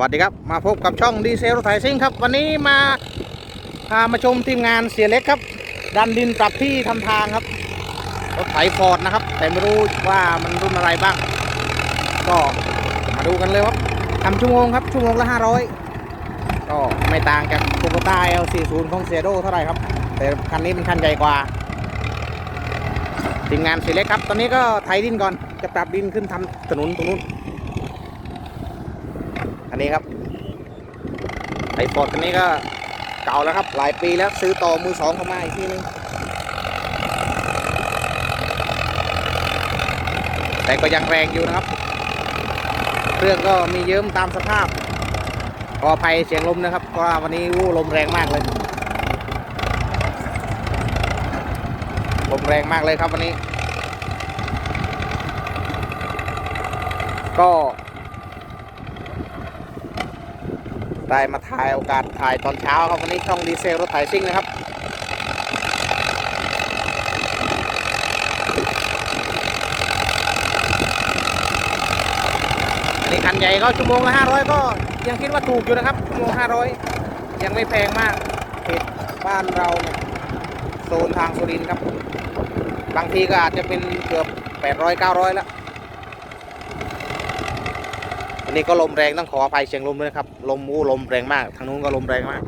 วัสดีครับ มาพบกับช่องดีเซลรถไถซิ่งครับ วันนี้มาพามาชมทีมงานเสียเล็กครับ ดันดินปรับที่ทำทางครับ รถไถฟอร์ดนะครับ แต่ไม่รู้ว่ามันรุ่นอะไรบ้าง ก็มาดูกันเลยครับทำชั่วโมงครับ ชั่วโมงละ 500 ก็ไม่ต่างจากโคโบต้า L40 ของเซโดเท่าไหร่ครับ แต่คันนี้เป็นคันใหญ่กว่าทีมงานเสียเล็กครับ ตอนนี้ก็ไถดินก่อนจะปรับดินขึ้นทำถนนตรงนู้น อันนี้ครับไอฟอร์ดคันนี้ก็เก่าแล้วครับ หลายปีแล้วซื้อต่อมือสองเข้ามาอีกทีนึงแต่ก็ยังแรงอยู่นะครับ เครื่องก็มีเยิ้มตามสภาพขออภัยเสียงลมนะครับเพราะว่าวันนี้วู้ลมแรงมากเลย ลมแรงมากเลยครับวันนี้ ก็ ได้มาถ่ายโอกาสถ่ายตอนเช้าครับวันนี้ช่องดีเซลรถไถซิ่งนะครับอันนี้คันใหญ่ก็ชั่วโมงละ500ก็ยังคิดว่าถูกอยู่นะครับชั่วโมง500ยังไม่แพงมากเขตบ้านเราเนี่ยโซนทางสุรินทร์ครับ บางทีก็อาจจะเป็นเกือบ800 900แล้ว นนี้ก็ลมแรงต้องขออภัยเสียงลมด้วยนะครับลมอู้ลมแรงมากทางนู้นก็ลมแรงมาก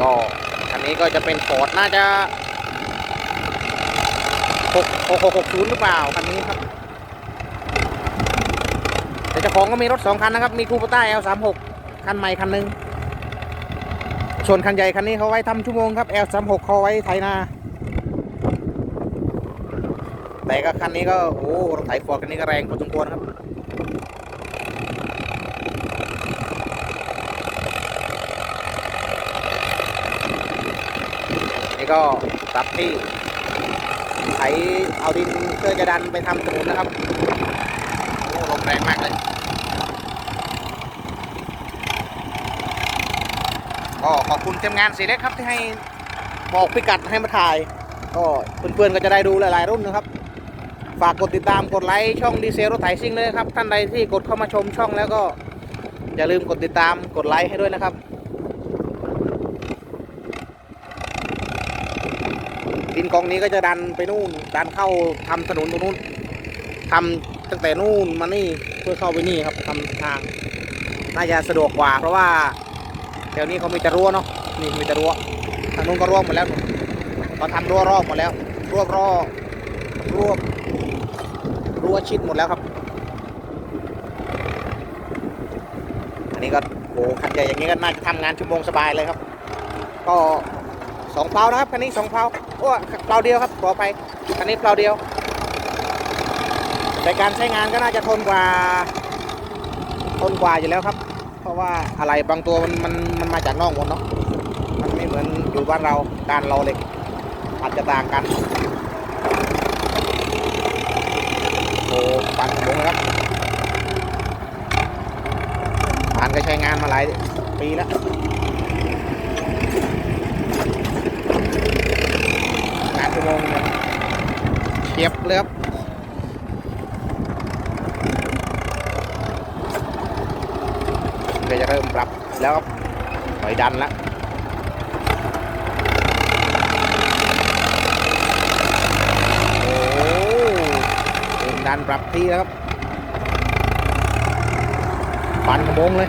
ก็อันนี้ก็จะเป็นฟอร์ดน่าจะ6 6 6 6 0หรือเปล่าคันนี้ครับแต่เจ้าของก็มีรถ2คันนะครับ มีคูปต้า L36 คันใหม่คันหนึ่งส่วนคันใหญ่คันนี้เขาไว้ทำชั่วโมงครับ L36 เขาไว้ไถนา แต่ก็คันนี้ก็โอ้รถไถฟอร์ดคันนี้ก็แรงพอสมควรครับนี่ก็ปรับที่ไถเอาดินเพื่อจะดันไปทำถนนนะครับโอ้ลมแรงมากเลยก็ขอบคุณทีมงานสีเล็กครับที่ให้บอกพิกัดให้มาถ่ายก็เพื่อนๆก็จะได้ดูหลายๆรุ่นนะครับ ฝากกดติดตามกดไลค์ช่องดีเซลรถไถซิ่งเลยนะครับ ท่านใดที่กดเข้ามาชมช่องแล้วก็ อย่าลืมกดติดตามกดไลค์ให้ด้วยนะครับ ดินกองนี้ก็จะดันไปนู่น ดันเข้าทำถนนตรงนู้นทำตั้งแต่นู่นมานี่เพื่อเข้าไปนี่ครับทำทาง น่าจะสะดวกกว่า เพราะว่าแถวนี้เขามีแต่รั้วเนาะนี่มีแต่รั้วทางนู้นก็รั้วหมดแล้วเขาทำรั้วรอบหมดแล้วรวบรอบรวบ รั้วชิดหมดแล้วครับ อันนี้ก็โอ้คันใหญ่อย่างนี้ก็น่าจะทำงานชั่วโมงสบายเลยครับ ก็สองเพลานะครับคันนี้สองเพลาโอ้เพลาเดียวครับขอไปคันนี้เพลาเดียว แต่การใช้งานก็น่าจะทนกว่าทนกว่าอยู่แล้วครับ เพราะว่าอะไรบางตัวมันมันมันมาจากนอกหมดเนาะมันไม่เหมือนอยู่บ้านเราการเราเหล็กอาจจะต่างกัน โอ้ปันลงนะครับปานก็ใช้งานมาหลายปีแล้วงานชั่วโมงเทียบเลยครับก็จะเริ่มปรับแล้วครับปล่อยดันแล้วโอ้ เริ่มดันปรับที่ครับปันกระโมงเลย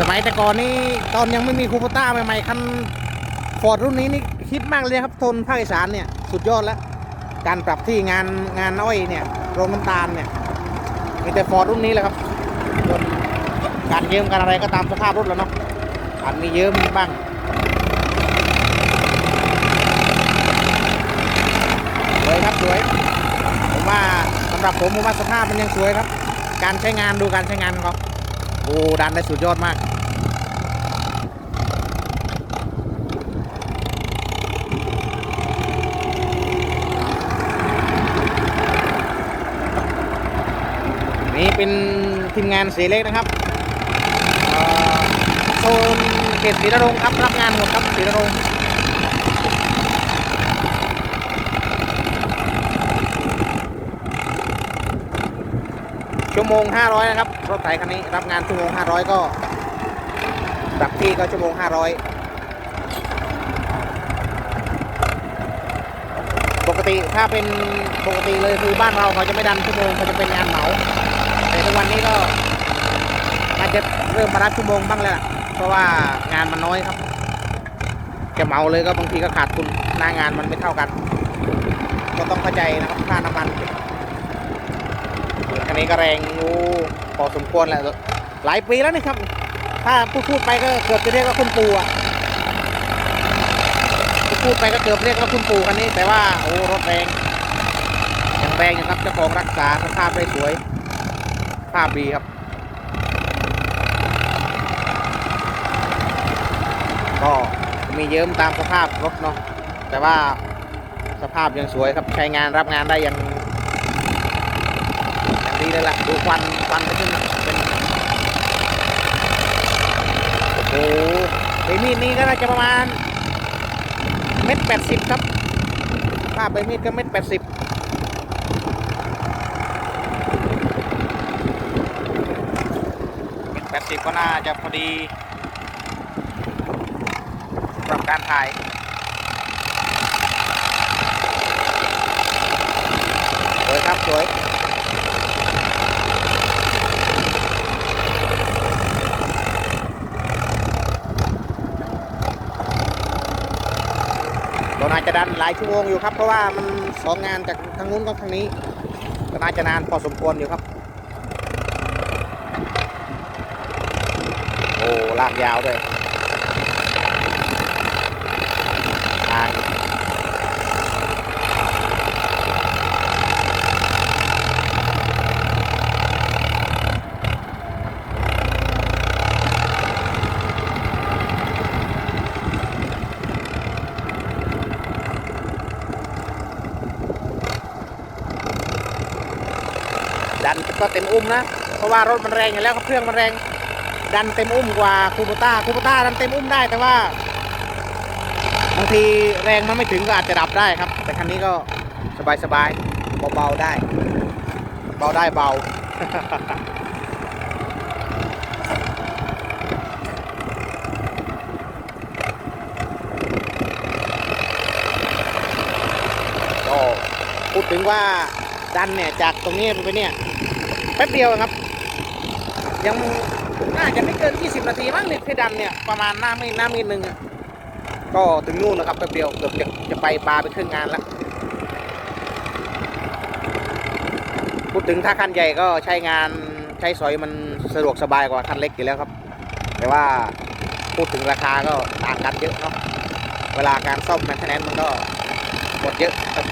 สมัยแต่ก่อนนี่ตอนยังไม่มีคูปต้าใหม่ๆคันฟอร์ดรุ่นนี้นี่ฮิตมากเลยครับทนภาคอีสานเนี่ยสุดยอดแล้ว การปรับที่งานงานอ้อยเนี่ยโรงน้ำตาลเนี่ยมีแต่ฟอร์ดรุ่นนี้แหละครับ การเยิ้มการอะไรก็ตามสภาพรถแล้วเนาะอาจมีเยิ้มบ้างสวยครับสวยผมว่าสำหรับผมผมว่าสภาพมันยังสวยครับ การใช้งานดูการใช้งานของเขาโอ้ดันได้สุดยอดมากนี่เป็นทีมงานเสียเล็กนะครับ โซนเขตศรีนรงค์ครับรับงานหมดครับศรีนรงค์ชั่วโมง 500 นะครับ รถไถคันนี้รับงานชั่วโมง 500 ก็ปรับที่ก็ชั่วโมง 500 ปกติถ้าเป็นปกติเลยคือบ้านเราเขาจะไม่ดันชั่วโมงเขาจะเป็นงานเหมา แต่ทุกวันนี้ก็ อาจจะเริ่มมารับชั่วโมงบ้างแล้วล่ะเพราะว่างานมันน้อยครับ จะเมาเลยก็บางทีก็ขาดทุนหน้างานมันไม่เท่ากัน ก็ต้องเข้าใจนะครับค่าน้ำมันคันนี้ก็แรงงูพอสมควรแหละหลายปีแล้วนี่ครับ ถ้าพูดพูดไปก็เกือบจะเรียกว่าคุณปู่อะพูดไปก็เกือบเรียกว่าคุณปู่คันนี้ แต่ว่าโอ้รถแรงยังแรงอยู่ครับเจ้าของรักษาสภาพได้สวยภาพดีครับ ก็มีเยิ้มตามสภาพรถเนาะแต่ว่าสภาพยังสวยครับใช้งานรับงานได้อย่างอย่างดีเลยล่ะดูควันควันไปขึ้นเป็นโอ้โหไอ้มีดนี้ก็น่าจะประมาณเม็ดแปดสิบครับค่าใบมีดก็เม็ดแปดสิบเม็ดแปดสิบก็น่าจะพอดี การถ่ายสวยครับสวยก็น่าจะดันหลายชั่วโมงอยู่ครับ เพราะว่ามันสองงานจากทางนู้นกับทางนี้ก็น่าจะนานพอสมควรอยู่ครับ โอ้ลากยาวด้วยทาง ดันก็เต็มอุ้มนะ เพราะว่ารถมันแรงอยู่แล้วเครื่องมันแรง ดันเต็มอุ้มกว่าคูปต้าคูปต้าดันเต็มอุ้มได้แต่ว่าบางทีแรงมันไม่ถึงก็อาจจะดับได้ครับ แต่คันนี้ก็สบายสบายเบาๆได้ เบาได้เบาก็พูดถึงว่า ดันเนี่ยจากตรงนี้ไปเนี่ยแป๊บเดียวครับ ยังน่าจะไม่เกิน 20 นาทีมั้งเนี่ยที่ดันเนี่ยประมาณหน้าไม่หน้ามีดหนึ่งอะก็ถึงนู่นแล้วครับแป๊บเดียวเกือบจะจะไปปลาไปครึ่งงานแล้วพูดถึงถ้าคันใหญ่ก็ใช้งานใช้สอยมันสะดวกสบายกว่าคันเล็กอยู่แล้วครับ แต่ว่าพูดถึงราคาก็ต่างกันเยอะเนาะเวลาการซ่อมแมนเทนแนนมันก็หมดเยอะครับ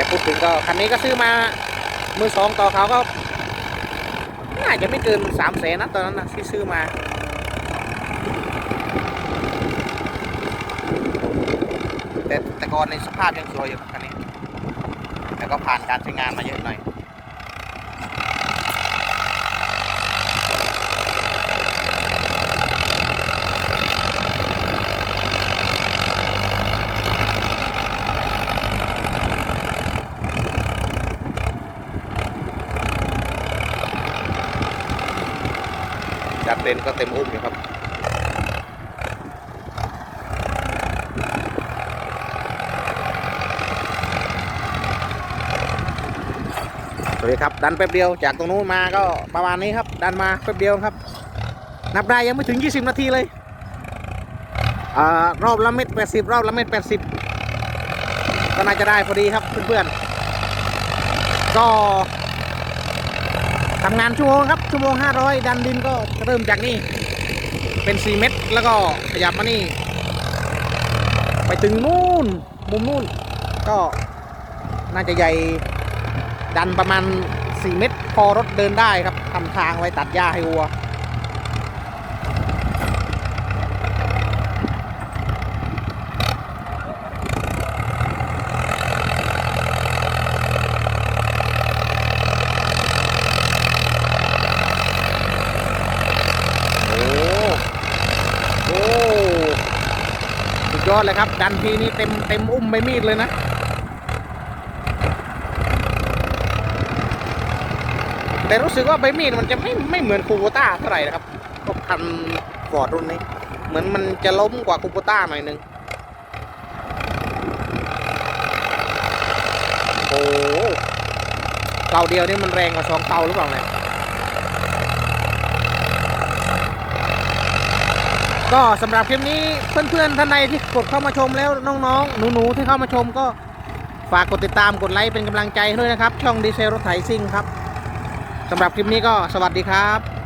แต่พูดถึงก็คันนี้ก็ซื้อมามือสองต่อเขาก็น่าจะไม่เกินสามแสนนะตอนนั้นนะที่ซื้อมาแต่แต่ก่อนในสภาพยังสวยอยู่คันนี้แต่ก็ผ่านการใช้งานมาเยอะหน่อย นก็เต็มอุ้มอยู่ครับสวัสดีครับ ดันแป๊บเดียวจากตรงนู้นมาก็ประมาณนี้ครับ ดันมาแป๊บเดียวครับ นับได้ยังไม่ถึง 20 นาทีเลยอ่ารอบละเม็ด80 รอบละเม็ด80 ก็น่าจะได้พอดีครับเพื่อนๆก็ ทำงานชั่วโมงครับชั่วโมง 500 ดันดินก็เริ่มจากนี่เป็น 4 เม็ดแล้วก็ขยับมานี่ ไปถึงนู่น มุมนู่น ก็น่าจะใหญ่ดันประมาณ 4 เมตร พอรถเดินได้ครับทำทางไว้ตัดหญ้าให้วัว ยอ ดเลยครับ ดันทีนี้เต็มเต็มอุ้มใบมีดเลยนะแต่รู้สึกว่าใบมีดมันจะไม่ไม่เหมือนคูโบต้าเท่าไหร่นะครับก็พันฟอร์ดรุ่นนี้ เหมือนมันจะล้มกว่าคูโบต้าหน่อยนึงโอ้เตาเดียวนี่มันแรงกว่าสองเตาหรือเปล่าเนี่ย ก็สำหรับคลิปนี้เพื่อนๆท่านใดที่กดเข้ามาชมแล้วน้องๆ หนูๆที่เข้ามาชมก็ฝากกดติดตามกดไลค์เป็นกำลังใจให้ด้วยนะครับ ช่องดีเซลรถไถซิ่งครับสำหรับคลิปนี้ก็สวัสดีครับ